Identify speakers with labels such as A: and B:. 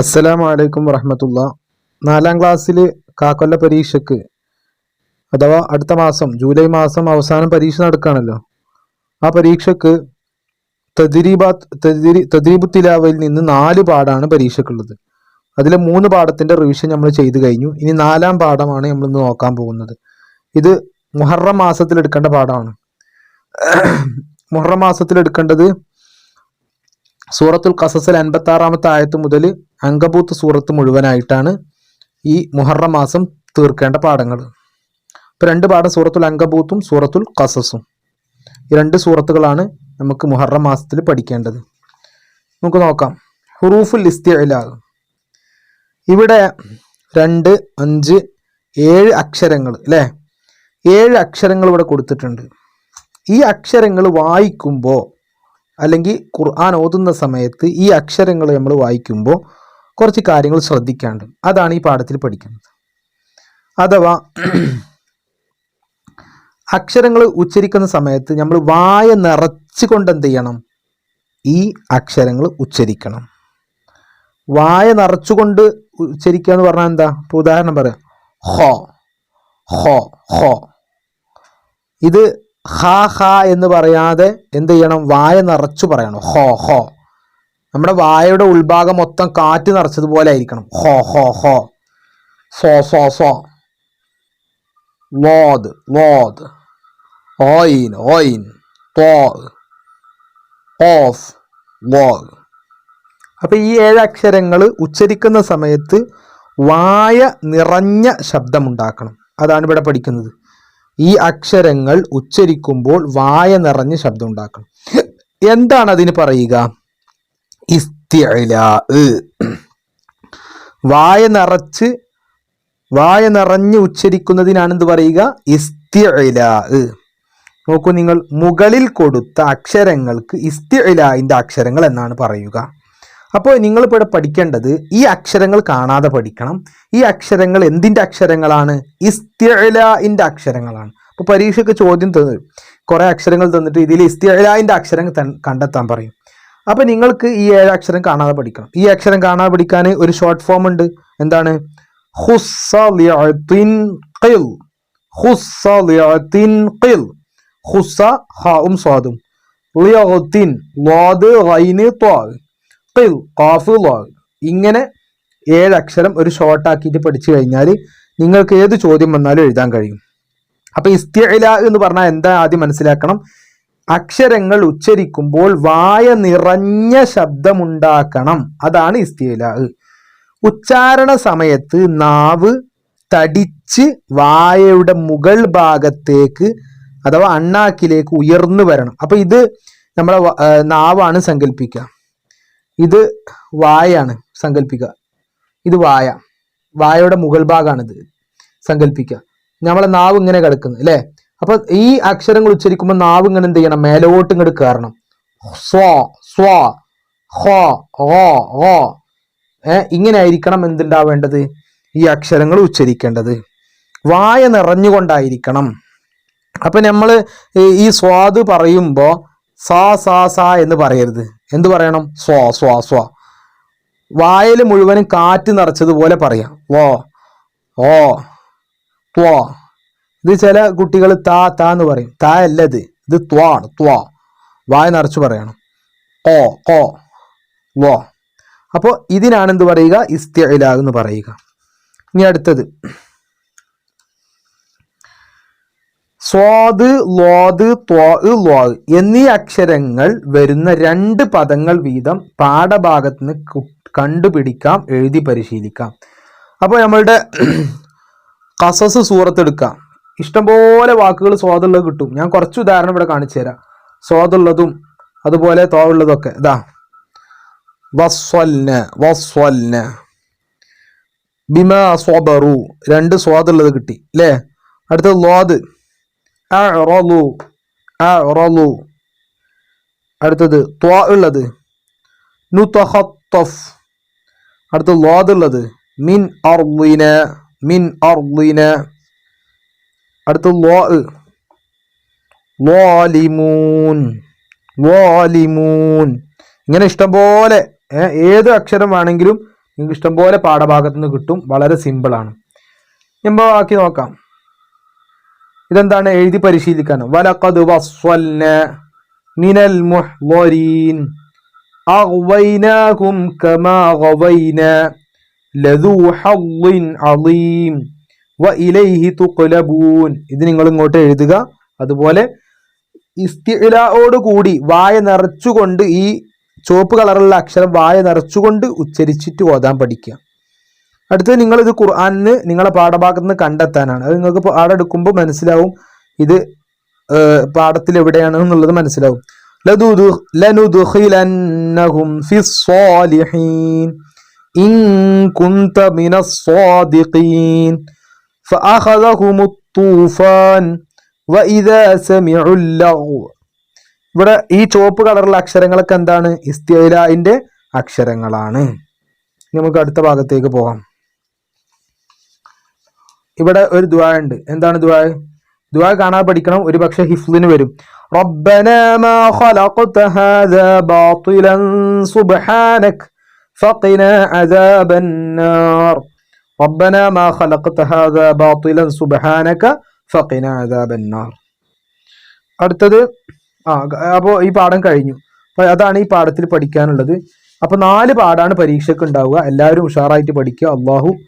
A: അസ്സലാമു അലൈക്കും വറഹമത്തുള്ള. നാലാം ക്ലാസ്സിൽ കാക്കൊല്ല പരീക്ഷയ്ക്ക് അഥവാ അടുത്ത മാസം ജൂലൈ മാസം അവസാനം പരീക്ഷ നടക്കുകയാണല്ലോ ആ പരീക്ഷയ്ക്ക് തദ്രീബാത്ത് തദ്രി തദ്രീബു തിലാവയിൽ നിന്ന് നാല് പാഠമാണ് പരീക്ഷക്കുള്ളത്. അതിലെ മൂന്ന് പാഠത്തിന്റെ റിവിഷൻ നമ്മൾ ചെയ്തു കഴിഞ്ഞു. ഇനി നാലാം പാഠമാണ് നമ്മൾ ഇന്ന് നോക്കാൻ പോകുന്നത്. ഇത് മുഹറം മാസത്തിൽ എടുക്കേണ്ട പാഠമാണ്. മുഹറം മാസത്തിൽ എടുക്കേണ്ടത് സൂറത്തുൽ കസസിൽ അൻപത്തി ആറാമത്തെ ആയത്ത് മുതൽ അങ്കബൂത്ത് സൂറത്ത് മുഴുവനായിട്ടാണ് ഈ മുഹറം മാസം തീർക്കേണ്ട പാഠങ്ങൾ. ഇപ്പൊ രണ്ട് പാഠം സൂറത്തുൽ അങ്കബൂത്തും സൂറത്തുൽ കസസും ഈ രണ്ട് സൂറത്തുകളാണ് നമുക്ക് മുഹറം മാസത്തിൽ പഠിക്കേണ്ടത്. നമുക്ക് നോക്കാം. ഹുറൂഫുൽ ഇസ്തിലാൽ ഇവിടെ രണ്ട് അഞ്ച് ഏഴ് അക്ഷരങ്ങൾ അല്ലേ? ഏഴ് അക്ഷരങ്ങൾ ഇവിടെ കൊടുത്തിട്ടുണ്ട്. ഈ അക്ഷരങ്ങൾ വായിക്കുമ്പോൾ അല്ലെങ്കിൽ ഖുർആൻ ഓതുന്ന സമയത്ത് ഈ അക്ഷരങ്ങൾ നമ്മൾ വായിക്കുമ്പോൾ കുറച്ച് കാര്യങ്ങൾ ശ്രദ്ധിക്കാണ്ട് അതാണ് ഈ പാഠത്തിൽ പഠിക്കുന്നത്. അഥവാ അക്ഷരങ്ങൾ ഉച്ചരിക്കുന്ന സമയത്ത് നമ്മൾ വായ നിറച്ചുകൊണ്ട് എന്ത് ചെയ്യണം? ഈ അക്ഷരങ്ങൾ ഉച്ചരിക്കണം. വായ നിറച്ചുകൊണ്ട് ഉച്ചരിക്കുക എന്ന് പറഞ്ഞാൽ എന്താ? ഇപ്പോൾ ഉദാഹരണം പറയാം. ഹോ ഹോ ഹോ. ഇത് ഹ ഹ എന്ന് പറയാതെ എന്ത് ചെയ്യണം? വായ നിറച്ചു പറയണം. ഹോ ഹോ നമ്മുടെ വായയുടെ ഉൾഭാഗം മൊത്തം കാറ്റ് നിറച്ചതുപോലെ ആയിരിക്കണം. ഹോ ഹോ ഹോ സോ സോ സോ. ലോദ് ലോദ് ഓയിൻ ഓയിൻ. തോ ഓഫ് ലോഗ് അപ്പൊ ഈ ഏഴ് അക്ഷരങ്ങൾ ഉച്ചരിക്കുന്ന സമയത്ത് വായ നിറഞ്ഞ ശബ്ദമുണ്ടാക്കണം. അതാണ് ഇവിടെ പഠിക്കുന്നത്. ഈ അക്ഷരങ്ങൾ ഉച്ചരിക്കുമ്പോൾ വായ നിറഞ്ഞ് ശബ്ദം ഉണ്ടാക്കണം എന്താണ് അതിന് പറയുക? വായ നിറച്ച് വായ നിറഞ്ഞ് ഉച്ചരിക്കുന്നതിനാണ് എന്ത് പറയുക? ഇസ്തിഅലാ. നോക്കൂ നിങ്ങൾ മുകളിൽ കൊടുത്ത അക്ഷരങ്ങൾക്ക് ഇസ്തിഅലായിന്റെ അക്ഷരങ്ങൾ എന്നാണ് പറയുക. അപ്പോൾ നിങ്ങളിപ്പോൾ ഇവിടെ പഠിക്കേണ്ടത് ഈ അക്ഷരങ്ങൾ കാണാതെ പഠിക്കണം. ഈ അക്ഷരങ്ങൾ എന്തിന്റെ അക്ഷരങ്ങളാണ്? ഇസ്തിഅലായിന്റെ അക്ഷരങ്ങളാണ്. അപ്പോൾ പരീക്ഷയ്ക്ക് ചോദ്യം തന്നു കുറേ അക്ഷരങ്ങൾ തന്നിട്ട് ഇതിൽ ഇസ്തിഅലായിന്റെ അക്ഷരം കണ്ടെത്താൻ പറയും. അപ്പോൾ നിങ്ങൾക്ക് ഈ ഏഴ് അക്ഷരം കാണാതെ പഠിക്കണം. ഈ അക്ഷരം കാണാതെ പഠിക്കാൻ ഒരു ഷോർട്ട് ഫോം ഉണ്ട്. എന്താണ്? ഹുസ്സലിഅത്തിൻ ഖിൽ. ഹുസ്സലിഅത്തിൻ ഖിൽ. ഹാഉം സ്വാദും. ലിയഅത്തിൻ ലോദ് റൈന് ത്വാ. ഖിൽ കാഫ് ഇങ്ങനെ ഏഴ് അക്ഷരം ഒരു ഷോർട്ട് ആക്കിയിട്ട് പഠിച്ചു കഴിഞ്ഞാൽ നിങ്ങൾക്ക് ഏത് ചോദ്യം വന്നാലും എഴുതാൻ കഴിയും. അപ്പൊ ഇസ്തിഅല എന്ന് പറഞ്ഞാൽ എന്താ ആദ്യം മനസ്സിലാക്കണം? അക്ഷരങ്ങൾ ഉച്ചരിക്കുമ്പോൾ വായ നിറഞ്ഞ ശബ്ദമുണ്ടാക്കണം. അതാണ് ഇസ്തിഅല. ഉച്ചാരണ സമയത്ത് നാവ് തടിച്ച് വായയുടെ മുകൾ ഭാഗത്തേക്ക് അഥവാ അണ്ണാക്കിലേക്ക് ഉയർന്നു വരണം. അപ്പൊ ഇത് നമ്മളെ നാവാണ് സങ്കല്പിക്കുക ഇത് വായാണ് സങ്കല്പിക്കുക ഇത് വായ. വായയുടെ മുകൾ ഭാഗമാണിത് സങ്കല്പിക്കുക നമ്മളെ നാവ് ഇങ്ങനെ കിടക്കുന്നു അല്ലേ? അപ്പൊ ഈ അക്ഷരങ്ങൾ ഉച്ചരിക്കുമ്പോൾ നാവ് ഇങ്ങനെ എന്ത് ചെയ്യണം? മേലോട്ട് ഇങ്ങോട്ട് കയറണം സ്വ സ്വ ഹോ ഓ ഓ ഇങ്ങനെ ആയിരിക്കണം എന്തുണ്ടാവേണ്ടത്? ഈ അക്ഷരങ്ങൾ ഉച്ചരിക്കേണ്ടത്. വായ നിറഞ്ഞുകൊണ്ടായിരിക്കണം. അപ്പൊ നമ്മൾ ഈ- സ്വാദ് പറയുമ്പോ സാ സാ സാ എന്ന് പറയരുത്. എന്ത് പറയണം? സ്വാ സ്വാ സ്വാ. വായൽ മുഴുവനും കാറ്റ് നിറച്ചതുപോലെ പറയാം. വോ ഓ ത്വാ. ഇത് ചില കുട്ടികൾ താ താ എന്ന് പറയും. താ അല്ല ഇത് ഇത് ത്വാണ് ത്വാ. വായ നിറച്ചു പറയണം. ഓ ഓ വോ. അപ്പോൾ ഇതിനാണ് എന്ത് പറയുക? ഇസ്തിലാഗ് എന്ന് പറയുക. ഇനി അടുത്തത്. സ്വാദ് ലോദ് ത്വാ എന്നീ അക്ഷരങ്ങൾ വരുന്ന രണ്ട് പദങ്ങൾ വീതം പാഠഭാഗത്ത് നിന്ന് കണ്ടുപിടിക്കാം എഴുതി പരിശീലിക്കാം. അപ്പോൾ നമ്മളുടെ കസസ് സൂറത്ത് എടുക്കാം ഇഷ്ടംപോലെ വാക്കുകൾ സ്വാദുള്ളത് കിട്ടും. ഞാൻ കുറച്ച് ഉദാഹരണം ഇവിടെ കാണിച്ചു തരാം. സ്വാദുള്ളതും അതുപോലെ തോ ഉള്ളതൊക്കെ. ഇതാ. വസ്വൽന വസ്വൽന. ബിമ സ്വബറു. രണ്ട് സ്വാദുള്ളത് കിട്ടി. അല്ലേ അടുത്തത് ലോദ്. അറലു അറലു അടുത്തത് ത്വാ ഉള്ളത്. നുതഹത്തഫ് അടുത്തത് ലോദ് ഉള്ളത്. മിൻ അർലിന മിൻ അർലിന അടുത്തത് ലോ. ലോലിമൂൻ ലോലിമൂൻ. ഇങ്ങനെ ഇഷ്ടംപോലെ ഏത് അക്ഷരം വേണമെങ്കിലും നിങ്ങൾക്ക് ഇഷ്ടംപോലെ പാഠഭാഗത്തു നിന്ന് കിട്ടും. വളരെ സിമ്പിളാണ് എമ്പോ ബാക്കി നോക്കാം. ഇതെന്താണ്? എഴുതി പരിശീലിക്കാനും. തുഖ്ലബൂൻ ഇത് നിങ്ങൾ ഇങ്ങോട്ട് എഴുതുക. അതുപോലെ ഇസ്തിലാഓട് കൂടി വായ നിറച്ചുകൊണ്ട് ഈ ചുവപ്പ് കളറുള്ള അക്ഷരം വായ നിറച്ചുകൊണ്ട് ഉച്ചരിച്ചിട്ട് ഓതാൻ പഠിക്കുക. അടുത്തത് നിങ്ങളിത് ഖുർആാനിന് നിങ്ങളെ പാഠഭാഗത്ത് നിന്ന് കണ്ടെത്താനാണ്. അത് നിങ്ങൾക്ക് പാഠം എടുക്കുമ്പോൾ മനസ്സിലാവും ഇത് പാഠത്തിൽ എവിടെയാണ് എന്നുള്ളത് മനസ്സിലാവും ഇവിടെ ഈ ചുവപ്പ് കളറുള്ള അക്ഷരങ്ങളൊക്കെ എന്താണ്? ഇസ്തിയിലായിന്റെ അക്ഷരങ്ങളാണ്. നമുക്ക് അടുത്ത ഭാഗത്തേക്ക് പോകാം. ഇവിടെ ഒരു ദ്വാ ഉണ്ട് എന്താണ് ദ്വാ ദ്വാ കാണാൻ പഠിക്കണം ഒരു പക്ഷെ ഹിഫ്ലിന് വരും ربنا ما خلقت هذا باطلا سبحانك فقنا عذاب النار ربنا ما خلقت هذا باطلا سبحانك فقنا عذاب النار അടുത്തത് ആ അപ്പോൾ ഈ പാഠം കഴിഞ്ഞു അപ്പൊ അതാണ് ഈ പാഠത്തിൽ പഠിക്കാനുള്ളത് അപ്പൊ നാല് പാഠാണ് പരീക്ഷയ്ക്ക് ഉണ്ടാവുക എല്ലാവരും ഉഷാറായിട്ട് പഠിക്കുക അള്ളാഹു